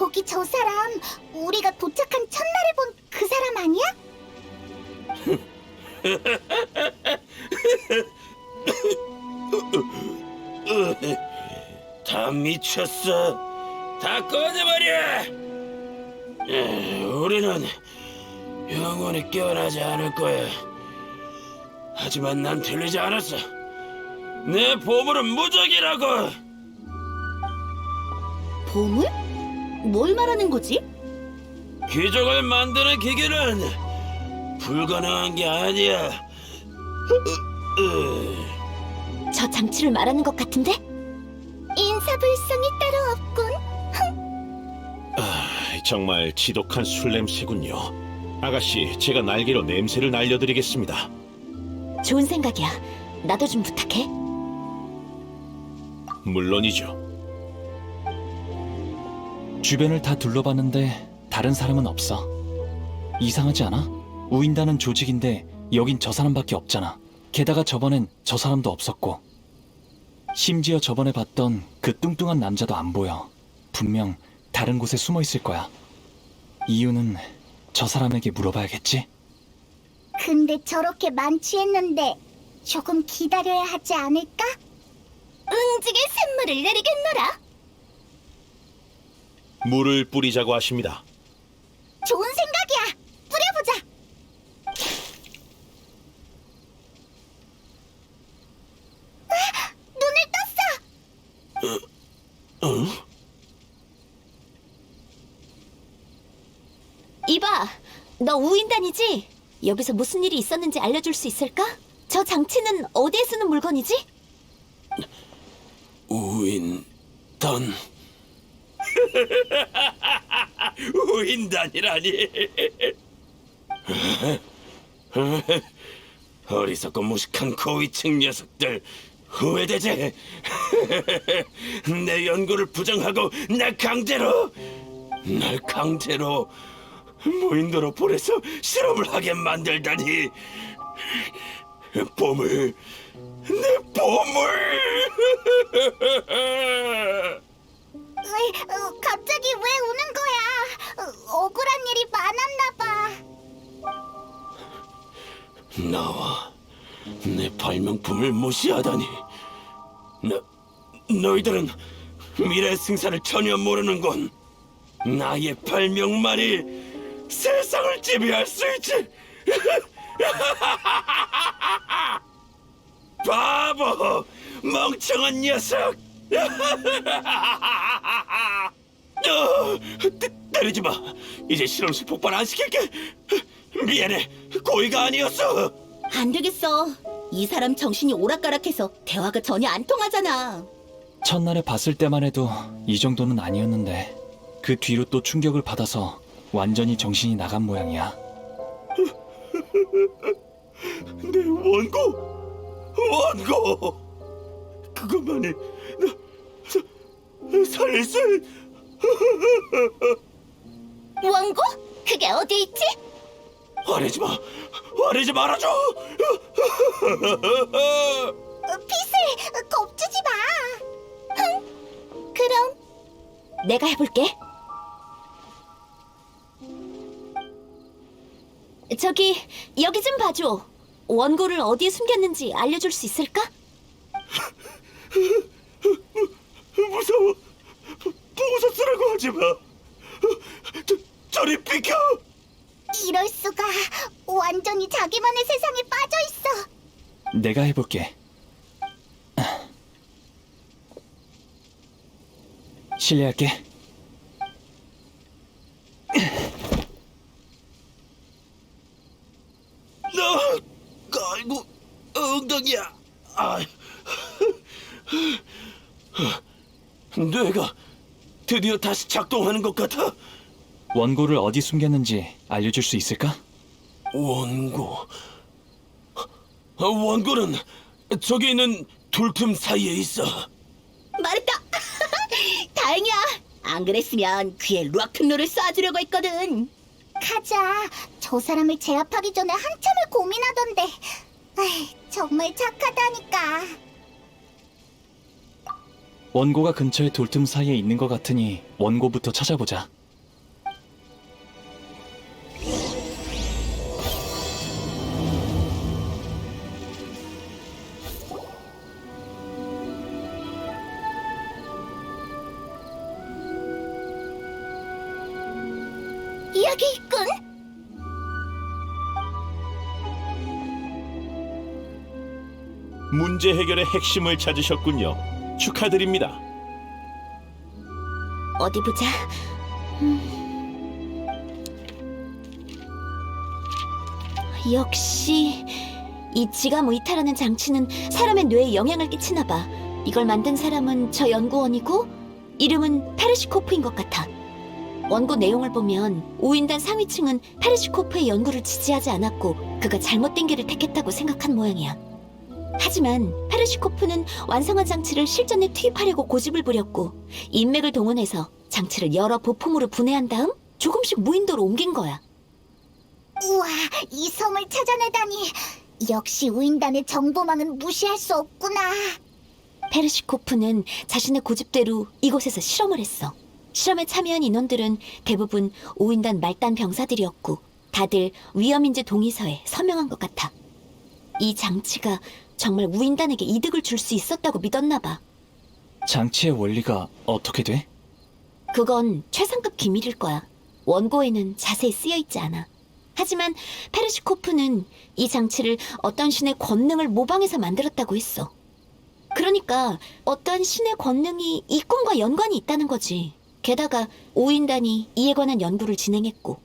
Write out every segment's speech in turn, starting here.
저기 저 사람 우리가 도착한 첫날에 본 그 사람 아니야? 다 미쳤어. 다 꺼져버려. 에, 우리는 영원히 깨어나지 않을 거야. 하지만 난 틀리지 않았어. 내 보물은 무적이라고. 보물? 뭘 말하는 거지? 기적을 만드는 기계는 불가능한 게 아니야. 으, 으. 저 장치를 말하는 것 같은데? 인사불성이 따로 없군. 정말 지독한 술 냄새군요. 아가씨, 제가 날개로 냄새를 날려드리겠습니다. 좋은 생각이야. 나도 좀 부탁해. 물론이죠. 주변을 다 둘러봤는데 다른 사람은 없어. 이상하지 않아? 우인다는 조직인데 여긴 저 사람밖에 없잖아. 게다가 저번엔 저 사람도 없었고. 심지어 저번에 봤던 그 뚱뚱한 남자도 안 보여. 분명 다른 곳에 숨어 있을 거야. 이유는 저 사람에게 물어봐야겠지? 근데 저렇게 만취했는데 조금 기다려야 하지 않을까? 응직의 샘물을 내리겠노라. 물을 뿌리자고 하십니다. 좋은 생각이야. 뿌려보자. 아, 눈을 떴어. 이봐, 너 우인단이지? 여기서 무슨 일이 있었는지 알려줄 수 있을까? 저 장치는 어디에 쓰는 물건이지? 우인 단. 우인단이라니. 어리석고 무식한 고위층 녀석들 후회되지? 내 연구를 부정하고 날 강제로 날 강제로 무인도로 보내서 실험을 하게 만들다니 보물 내 보물 왜, 어, 갑자기 왜 우는 거야? 어, 억울한 일이 많았나 봐. 나와 내 발명품을 무시하다니 너, 너희들은 미래 승산을 전혀 모르는군 나의 발명만이 세상을 지배할 수 있지 바보 멍청한 녀석 어, 때, 때리지 마 이제 실험실 폭발 안 시킬게 미안해 고의가 아니었어 안 되겠어. 이 사람 정신이 오락가락해서 대화가 전혀 안 통하잖아. 첫날에 봤을 때만 해도 이 정도는 아니었는데 그 뒤로 또 충격을 받아서 완전히 정신이 나간 모양이야. 내 원고 원고 그것만이 있- 원고? 그게 어디 있지? 화내지 마 화내지 말아줘 어, 피슬, 겁주지 마. 흥. 그럼 내가 해볼게. 저기 여기 좀 봐줘. 원고를 어디에 숨겼는지 알려줄 수 있을까? 무서워 보고서 쓰라고 하지 마 저, 저리 비켜 이럴 수가. 완전히 자기만의 세상에 빠져 있어. 내가 해볼게. 실례할게. 너 아이고 엉덩이야 아 뇌가 드디어 다시 작동하는 것 같아 원고를 어디 숨겼는지 알려줄 수 있을까? 원고. 아, 원고는 저기 있는 돌틈 사이에 있어. 말했다. 다행이야. 안 그랬으면 귀에 락큰롤을 쏴주려고 했거든. 가자. 저 사람을 제압하기 전에 한참을 고민하던데. 아이, 정말 착하다니까. 원고가 근처에 돌틈 사이에 있는 것 같으니 원고부터 찾아보자. 여기 있군. 문제 해결의 핵심을 찾으셨군요. 축하드립니다. 어디 보자. 음. 역시 이 지감 의타라는 장치는 사람의 뇌에 영향을 끼치나 봐. 이걸 만든 사람은 저 연구원이고 이름은 페르시코프인 것 같아. 원고 내용을 보면 우인단 상위층은 페르시코프의 연구를 지지하지 않았고 그가 잘못된 길을 택했다고 생각한 모양이야. 하지만 페르시코프는 완성한 장치를 실전에 투입하려고 고집을 부렸고 인맥을 동원해서 장치를 여러 부품으로 분해한 다음 조금씩 무인도로 옮긴 거야. 우와, 이 섬을 찾아내다니. 역시 우인단의 정보망은 무시할 수 없구나. 페르시코프는 자신의 고집대로 이곳에서 실험을 했어. 실험에 참여한 인원들은 대부분 오인단 말단 병사들이었고 다들 위험인지 동의서에 서명한 것 같아. 이 장치가 정말 우인단에게 이득을 줄 수 있었다고 믿었나 봐. 장치의 원리가 어떻게 돼? 그건 최상급 기밀일 거야. 원고에는 자세히 쓰여 있지 않아. 하지만 페르시코프는 이 장치를 어떤 신의 권능을 모방해서 만들었다고 했어. 그러니까 어떠한 신의 권능이 이 꿈과 연관이 있다는 거지. 게다가 오인단이 이에 관한 연구를 진행했고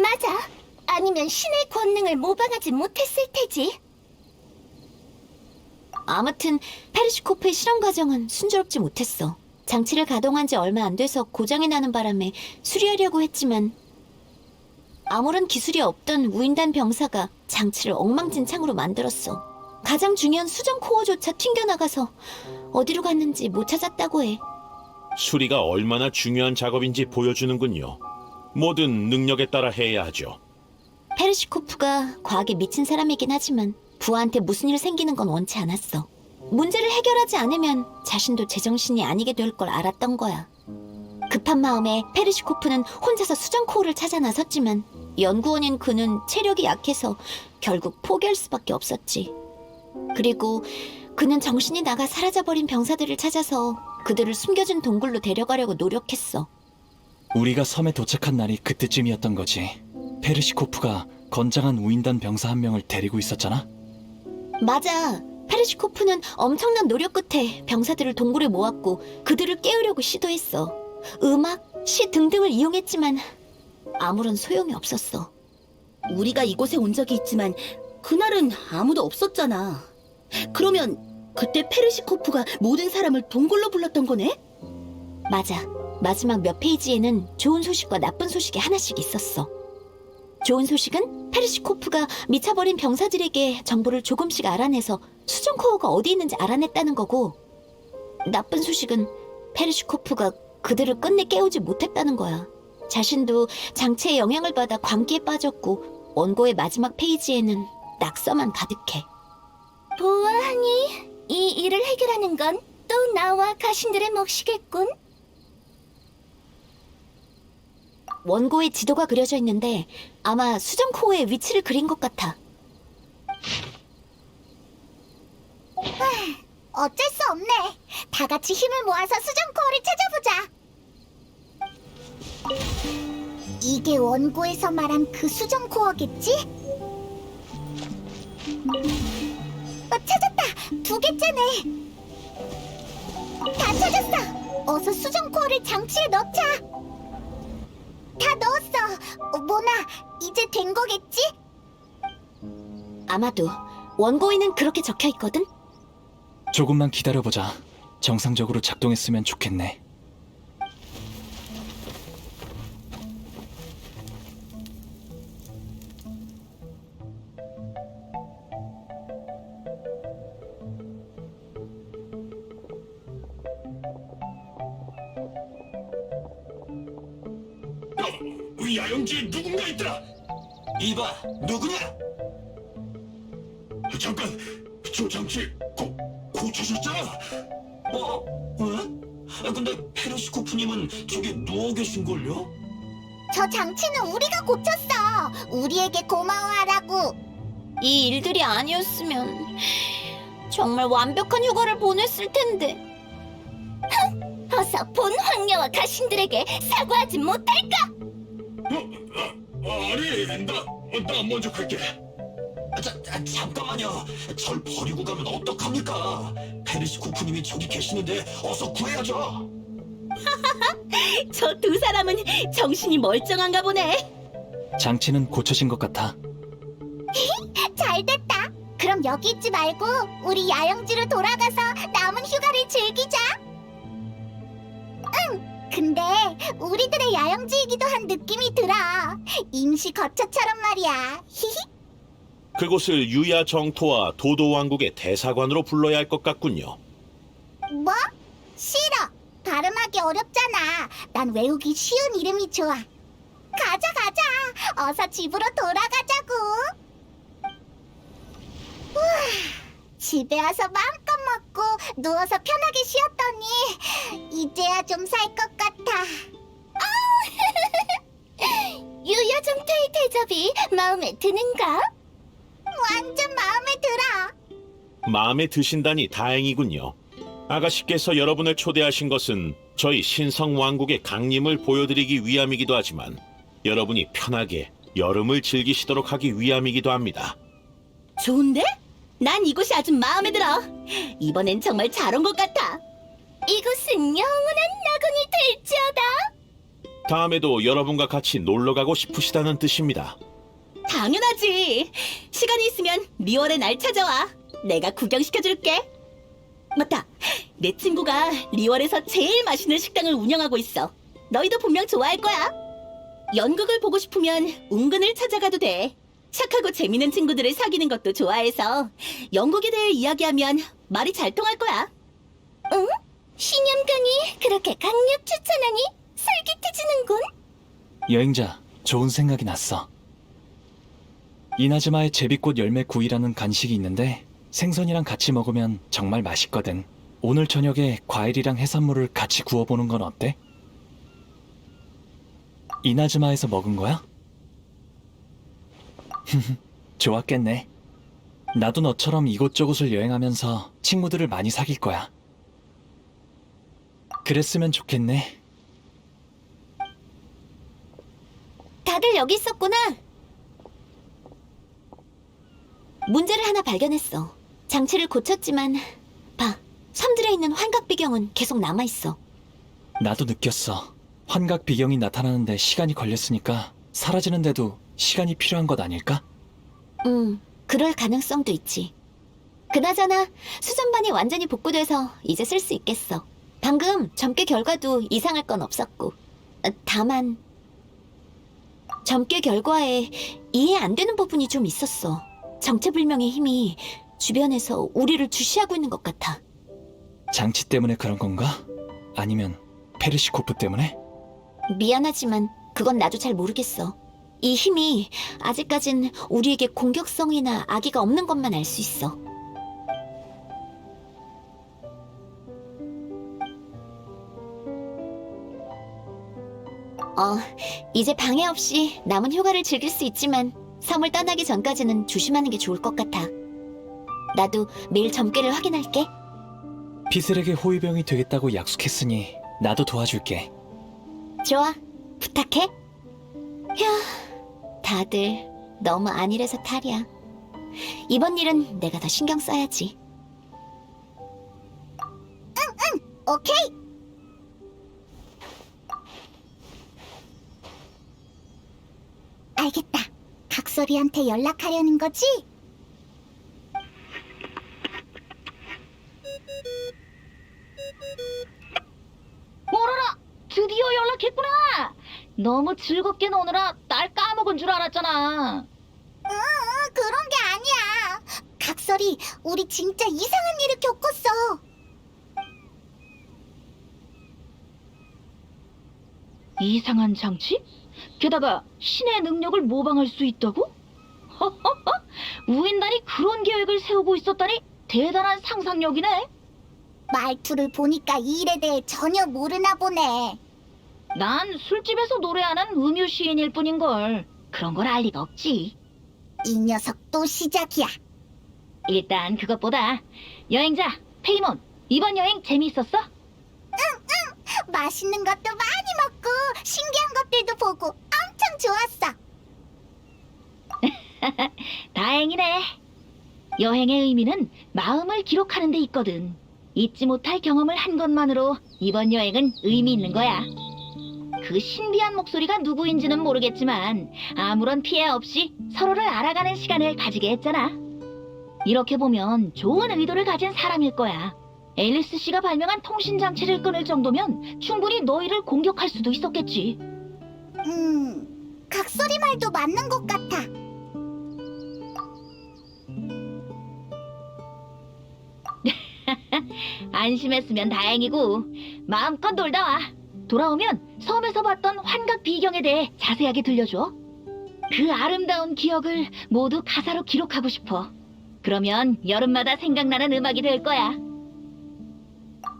맞아. 아니면 신의 권능을 모방하지 못했을 테지. 아무튼 페르시코프의 실험 과정은 순조롭지 못했어. 장치를 가동한 지 얼마 안 돼서 고장이 나는 바람에 수리하려고 했지만 아무런 기술이 없던 우인단 병사가 장치를 엉망진창으로 만들었어. 가장 중요한 수정 코어조차 튕겨나가서 어디로 갔는지 못 찾았다고 해. 수리가 얼마나 중요한 작업인지 보여주는군요. 모든 능력에 따라 해야 하죠. 페르시코프가 과학에 미친 사람이긴 하지만 부하한테 무슨 일 생기는 건 원치 않았어. 문제를 해결하지 않으면 자신도 제정신이 아니게 될 걸 알았던 거야. 급한 마음에 페르시코프는 혼자서 수정 코어를 찾아 나섰지만 연구원인 그는 체력이 약해서 결국 포기할 수밖에 없었지. 그리고 그는 정신이 나가 사라져버린 병사들을 찾아서 그들을 숨겨진 동굴로 데려가려고 노력했어. 우리가 섬에 도착한 날이 그때쯤이었던 거지. 페르시코프가 건장한 우인단 병사 한 명을 데리고 있었잖아. 맞아. 페르시코프는 엄청난 노력 끝에 병사들을 동굴에 모았고 그들을 깨우려고 시도했어. 음악, 시 등등을 이용했지만 아무런 소용이 없었어. 우리가 이곳에 온 적이 있지만 그날은 아무도 없었잖아. 그러면 그때 페르시코프가 모든 사람을 동굴로 불렀던 거네? 맞아. 마지막 몇 페이지에는 좋은 소식과 나쁜 소식이 하나씩 있었어. 좋은 소식은 페르시코프가 미쳐버린 병사들에게 정보를 조금씩 알아내서 수정 코어가 어디 있는지 알아냈다는 거고, 나쁜 소식은 페르시코프가 그들을 끝내 깨우지 못했다는 거야. 자신도 장치의 영향을 받아 광기에 빠졌고, 원고의 마지막 페이지에는 낙서만 가득해. 보아하니 이 일을 해결하는 건 또 나와 가신들의 몫이겠군. 원고의 지도가 그려져 있는데 아마 수정 코어의 위치를 그린 것 같아. 어쩔 수 없네. 다 같이 힘을 모아서 수정 코어를 찾아보자. 이게 원고에서 말한 그 수정 코어겠지? 어, 찾았다. 두 개째네. 다 찾았어. 어서 수정 코어를 장치에 넣자. 다 넣었어. 어, 모나, 이제 된 거겠지? 아마도 원고에는 그렇게 적혀 있거든. 조금만 기다려보자. 정상적으로 작동했으면 좋겠네. 야영지에 누군가 있더라. 이봐, 누구냐? 잠깐, 저 장치 고, 고쳐졌잖아. 어? 왜? 아, 근데 페르시코프님은 저기 누워 계신걸요? 저 장치는 우리가 고쳤어. 우리에게 고마워하라고. 이 일들이 아니었으면 정말 완벽한 휴가를 보냈을 텐데. 어서 본 황녀와 가신들에게 사과하지 못할까? 아니, 나, 나 먼저 갈게. 아, 자, 아, 잠깐만요. 절 버리고 가면 어떡합니까? 페르시코프님이 저기 계시는데 어서 구해야죠. 저 두 사람은 정신이 멀쩡한가 보네. 장치는 고쳐진 것 같아. 잘 됐다. 그럼 여기 있지 말고 우리 야영지로 돌아가서 남은 휴가를 즐기자. 응. 근데 우리들의 야영지이기도 한 느낌이 들어. 임시 거처처럼 말이야. 히히. 그곳을 유야 정토와 도도 왕국의 대사관으로 불러야 할 것 같군요. 뭐? 싫어. 발음하기 어렵잖아. 난 외우기 쉬운 이름이 좋아. 가자, 가자. 어서 집으로 돌아가자고. 우와, 집에 와서 마음껏 먹고 누워서 편하게 쉬었더니 이제야 좀 살 것 같아. 아우! 유여정토의 대접이 마음에 드는가? 완전 마음에 들어. 마음에 드신다니 다행이군요. 아가씨께서 여러분을 초대하신 것은 저희 신성 왕국의 강림을 보여드리기 위함이기도 하지만 여러분이 편하게 여름을 즐기시도록 하기 위함이기도 합니다. 좋은데? 난 이곳이 아주 마음에 들어. 이번엔 정말 잘 온 것 같아. 이곳은 영원한 낙원이 될지어다. 다음에도 여러분과 같이 놀러 가고 싶으시다는 뜻입니다. 당연하지. 시간이 있으면 리월에 날 찾아와. 내가 구경시켜줄게. 맞다. 내 친구가 리월에서 제일 맛있는 식당을 운영하고 있어. 너희도 분명 좋아할 거야. 연극을 보고 싶으면 운근을 찾아가도 돼. 착하고 재밌는 친구들을 사귀는 것도 좋아해서 연극에 대해 이야기하면 말이 잘 통할 거야. 응? 신념강이 그렇게 강력 추천하니 솔깃해지는군. 여행자, 좋은 생각이 났어. 이나즈마의 제비꽃 열매 구이라는 간식이 있는데 생선이랑 같이 먹으면 정말 맛있거든. 오늘 저녁에 과일이랑 해산물을 같이 구워보는 건 어때? 이나즈마에서 먹은 거야? 좋았겠네. 나도 너처럼 이곳저곳을 여행하면서 친구들을 많이 사귈 거야. 그랬으면 좋겠네. 다들 여기 있었구나. 문제를 하나 발견했어. 장치를 고쳤지만 봐. 섬들에 있는 환각 비경은 계속 남아 있어. 나도 느꼈어. 환각 비경이 나타나는데 시간이 걸렸으니까 사라지는데도 시간이 필요한 것 아닐까? 음, 그럴 가능성도 있지. 그나저나 수전반이 완전히 복구돼서 이제 쓸 수 있겠어. 방금 점괘 결과도 이상할 건 없었고. 어, 다만 점괘 결과에 이해 안 되는 부분이 좀 있었어. 정체불명의 힘이 주변에서 우리를 주시하고 있는 것 같아. 장치 때문에 그런 건가? 아니면 페르시코프 때문에? 미안하지만 그건 나도 잘 모르겠어. 이 힘이 아직까진 우리에게 공격성이나 악의가 없는 것만 알 수 있어. 어, 이제 방해 없이 남은 휴가를 즐길 수 있지만 섬을 떠나기 전까지는 조심하는 게 좋을 것 같아. 나도 매일 점괘를 확인할게. 피슬에게 호위병이 되겠다고 약속했으니 나도 도와줄게. 좋아, 부탁해. 휴, 다들 너무 안일해서 탈이야. 이번 일은 내가 더 신경 써야지. 오케이. 알겠다. 각설이한테 연락하려는 거지? 오라라! 드디어 연락했구나! 너무 즐겁게 노느라 날 까먹 은 줄 알았잖아. 응, 그런 게 아니야. 각설이 우리 진짜 이상한 일을 겪었어. 이상한 장치? 게다가 신의 능력을 모방할 수 있다고? 허허허! 우인단이 그런 계획을 세우고 있었다니 대단한 상상력이네. 말투를 보니까 이 일에 대해 전혀 모르나 보네. 난 술집에서 노래하는 음유 시인일 뿐인걸. 그런 걸 알 리가 없지. 이 녀석 또 시작이야. 일단 그것보다 여행자 페이몬 이번 여행 재미있었어? 맛있는 것도 많이 먹고 신기한 것들도 보고 엄청 좋았어. 다행이네. 여행의 의미는 마음을 기록하는 데 있거든. 잊지 못할 경험을 한 것만으로 이번 여행은 의미 있는 거야. 그 신비한 목소리가 누구인지는 모르겠지만 아무런 피해 없이 서로를 알아가는 시간을 가지게 했잖아. 이렇게 보면 좋은 의도를 가진 사람일 거야. 앨리스 씨가 발명한 통신 장치를 끊을 정도면 충분히 너희를 공격할 수도 있었겠지. 음, 각소리 말도 맞는 것 같아. 안심했으면 다행이고 마음껏 놀다 와. 돌아오면 섬에서 봤던 환각 비경에 대해 자세하게 들려줘. 그 아름다운 기억을 모두 가사로 기록하고 싶어. 그러면 여름마다 생각나는 음악이 될 거야.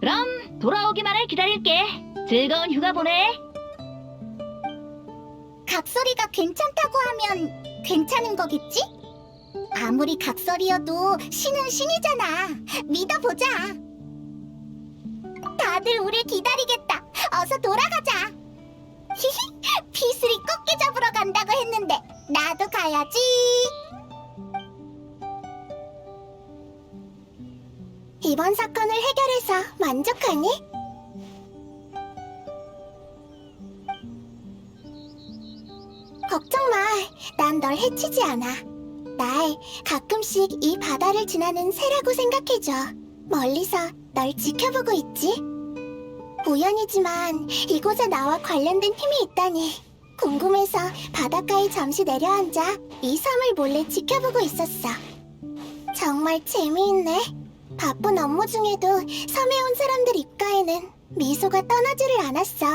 그럼 돌아오기만을 기다릴게. 즐거운 휴가 보내. 각소리가 괜찮다고 하면 괜찮은 거겠지? 아무리 각소리여도 신은 신이잖아. 믿어보자. 다들 우릴 기다리겠다. 어서 돌아가자. 히히, 피슬이 꽃게 잡으러 간다고 했는데 나도 가야지. 이번 사건을 해결해서 만족하니? 걱정 마. 난 널 해치지 않아. 날 가끔씩 이 바다를 지나는 새라고 생각해줘. 멀리서 널 지켜보고 있지. 우연이지만 이곳에 나와 관련된 힘이 있다니. 궁금해서 바닷가에 잠시 내려앉아 이 섬을 몰래 지켜보고 있었어. 정말 재미있네. 바쁜 업무 중에도 섬에 온 사람들 입가에는 미소가 떠나지를 않았어.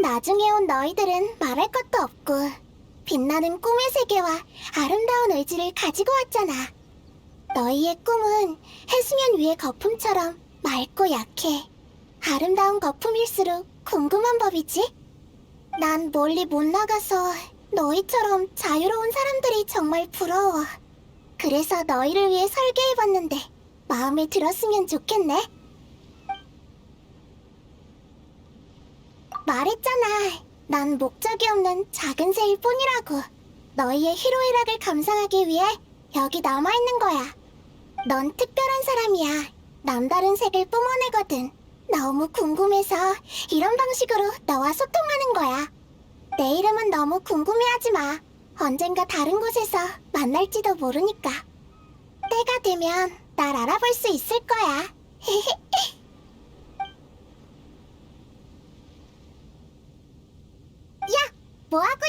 나중에 온 너희들은 말할 것도 없고 빛나는 꿈의 세계와 아름다운 의지를 가지고 왔잖아. 너희의 꿈은 해수면 위의 거품처럼 맑고 약해. 아름다운 거품일수록 궁금한 법이지? 난 멀리 못 나가서 너희처럼 자유로운 사람들이 정말 부러워. 그래서 너희를 위해 설계해봤는데 마음에 들었으면 좋겠네. 말했잖아. 난 목적이 없는 작은 새일 뿐이라고. 너희의 희로애락을 감상하기 위해 여기 남아있는 거야. 넌 특별한 사람이야. 남다른 색을 뿜어내거든. 너무 궁금해서 이런 방식으로 너와 소통하는 거야. 내 이름은 너무 궁금해하지 마. 언젠가 다른 곳에서 만날지도 모르니까. 때가 되면 날 알아볼 수 있을 거야. 야, 뭐 하고